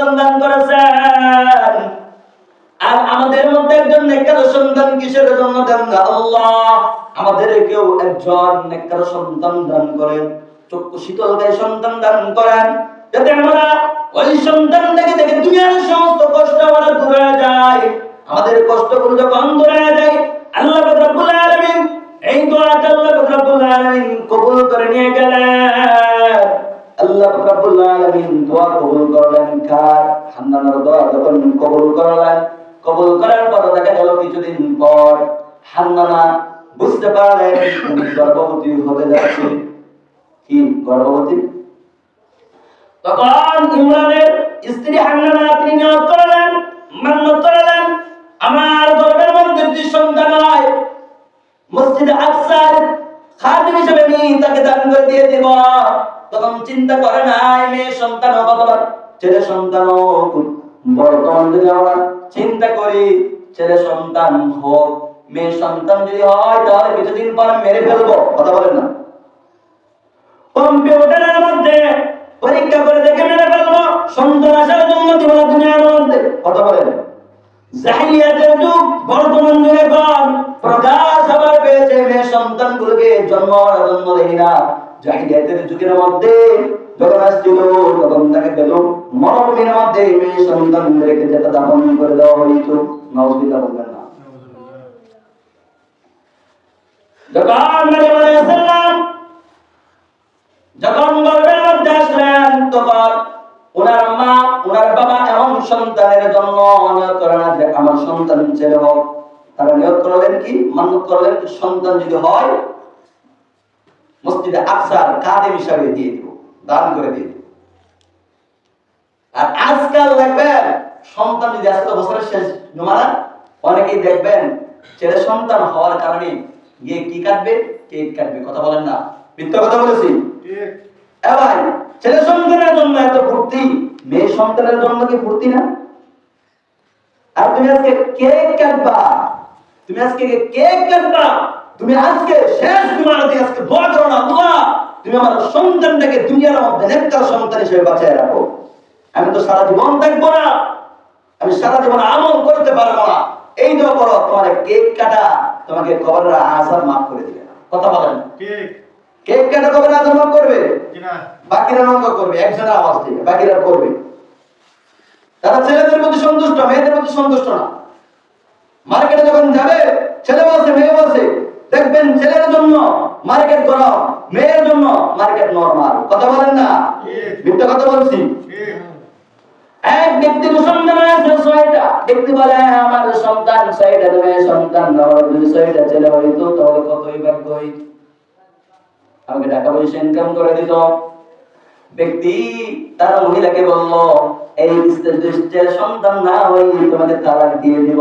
সন্তান করেছেন। আর আমাদের মধ্যে একজন নেককার সন্তান কিসের জন্য দেন আল্লাহ, আমাদের কেউ একজন নেককার সন্তান দান করেন, চক্ষু শীতলকারী সন্তান দান করেন। যাতে আমরা ওই সন্তান থেকে দেখে দুনিয়ার সমস্ত কষ্ট আমরা দূরে যায়। আমাদের কষ্টগুলো যখন দূরে যায়, আল্লাহ রব্বুল আলামিন এই দোয়াটা আল্লাহ রব্বুল আলামিন কবুল করে নিয়ে গেলেন। আল্লাহ রাব্বুল আলামিন দোয়া কবুল করলেন কার? হান্নানের দোয়া যখন কবুল করলেন, কবুল করার পর কিছুদিন পর হান্নানা বুঝতে পারলেন উনি গর্ভবতী হতে যাচ্ছে। কি গর্ভবতী? তখন ইমরানের স্ত্রী হান্নানা তিনি নিয়োগ করলেন। হিসেবে তাকে দান করে দিয়ে তখন চিন্তা করে নাই, মেয়ে সন্তান ছেলে সন্তান বর্তমান যদি আমরা চিন্তা করি, ছেলে সন্তান হোক, মেয়ে সন্তান যদি হয়, তাহলে কিছুদিন পর মেরে ফেলব। কথা বলেন না। কম্পিউটারের মধ্যে পরীক্ষা করে দেখে মেরে ফেলব। সন্তান আসার না দুনিয়ার মধ্যে। কথা বলেন। যুগ, বর্তমান জাহিলিয়াতের যুগের মধ্যে যখন আসছিল তখন তাকে পেল মরভূমির মধ্যে মেয়ে সন্তানগুলোকে যেটা দাপন করে দেওয়া হইতো। না। যখন নবী আলাইহিস সালাম যখন গর্ভের মধ্যে আসলেন, তখন ওনার মা, ওনার বাবা এমন সন্তানের জন্য নিয়োগ করে না আমার সন্তান সন্তান যদি হয় মসজিদে আকসার কাদের হিসাবে দিয়ে দিব দান করে দিয়ে দিব। আর আজকাল দেখবেন সন্তান যদি আসতে বছরের শেষ জমানা অনেকেই দেখবেন ছেলে সন্তান হওয়ার কারণে গিয়ে কি কাটবে? কেক কাটবে কথা বলেন না। মিথ্যা কথা বলেছি? এ ভাই ছেলে সন্তানের জন্য এত ফুর্তি মেয়ে সন্তানের জন্য কি ফুর্তি না? আর তুমি আজকে কেক কাটবা তুমি আজকে কেক কাটবা। তুমি আজকে শেষ তোমার দিয়ে আজকে দোয়া করো না আল্লাহ। তুমি আমার সন্তানটাকে দুনিয়ার মধ্যে নেককার সন্তান হিসেবে বাঁচায় রাখো। আমি তো সারা জীবন থাকব না। আমি সারা জীবন আমল করতে পারব না। এই দোয়া করো তোমার কেক কাটা তোমাকে কবরের আসার মাফ করে দিবে। না কথা বলেন। কেক? কাটা কবরের আসার মাফ করবে? বাকিরা নঙ্গ করবে একজনের আওয়াজ দিবে বাকিরা করবে। তারা ছেলেদের প্রতি সন্তুষ্ট মেয়েদের প্রতি সন্তুষ্ট না। মার্কেটে যখন যাবে ছেলে বলছে মেয়ে বলছে দেখবেন ছেলের জন্য মার্কেট গরম মেয়ের জন্য মার্কেট নরমাল। কথা বলেন না? মিথ্যা কথা বলছি? এক ব্যক্তি মুসলমান আছে ছয়টা। ব্যক্তি বলে আমার সন্তান ছয়টা সন্তান আমার যদি ছয়টা ছেলে হইতো তাহলে কতই ভাগ্য আমাকে টাকা পয়সা ইনকাম করে দিত। ব্যক্তি তার মহিলাকে বলল এই সন্তান না হই তোমাদের তালাক দিয়ে দিব।